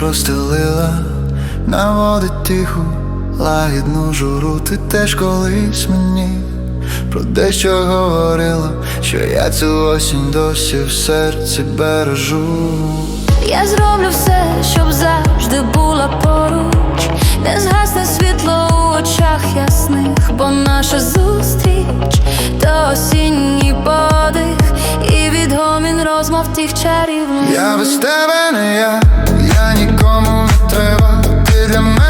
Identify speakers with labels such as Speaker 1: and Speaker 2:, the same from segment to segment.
Speaker 1: простелила, наводить тиху, лагідну журу. Ти теж колись мені про дещо говорила, що я цю осінь досі в серці бережу.
Speaker 2: Я зроблю все, щоб завжди була поруч, не згасне світло у очах ясних, бо наша зустріч то осінній подих і відгомін розмов тих чарівних.
Speaker 1: Я без тебе не я, я нікому не треба. Ти для мене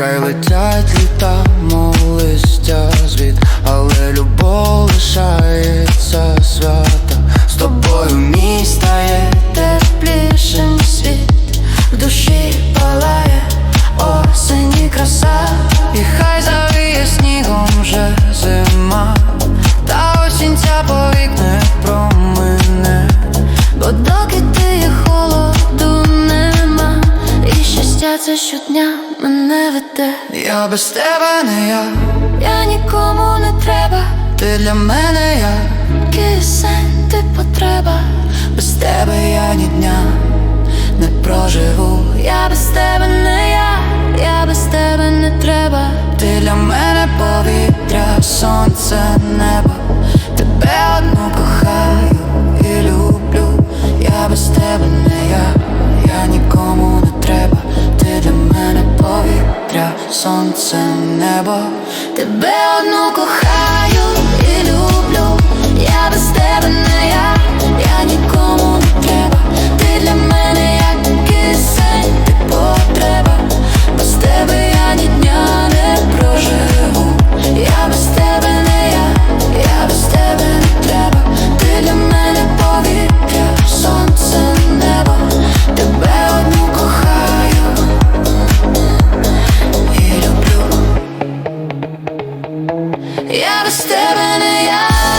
Speaker 1: Нехай летять літа, мов листя звіт, але любов лишається свята. З тобою мій стає
Speaker 2: теплішим світ в душі палає осень і краса,
Speaker 1: І хай завіє снігом вже зима, та осінь ця повік не промине.
Speaker 2: бо доки ти холоду нема, і щастя це щодня веде.
Speaker 1: Я без тебе не я,
Speaker 2: Я нікому не треба,
Speaker 1: ти для мене я,
Speaker 2: кисень, ти потреба.
Speaker 1: без тебе я ні дня не проживу.
Speaker 2: Я без тебе не я, я без тебе не треба.
Speaker 1: Ти для мене повітря, сонце, небо, сонце, небо. Тебе одну кохаю і люблю. Я без тебе не Я
Speaker 2: без тебе не я.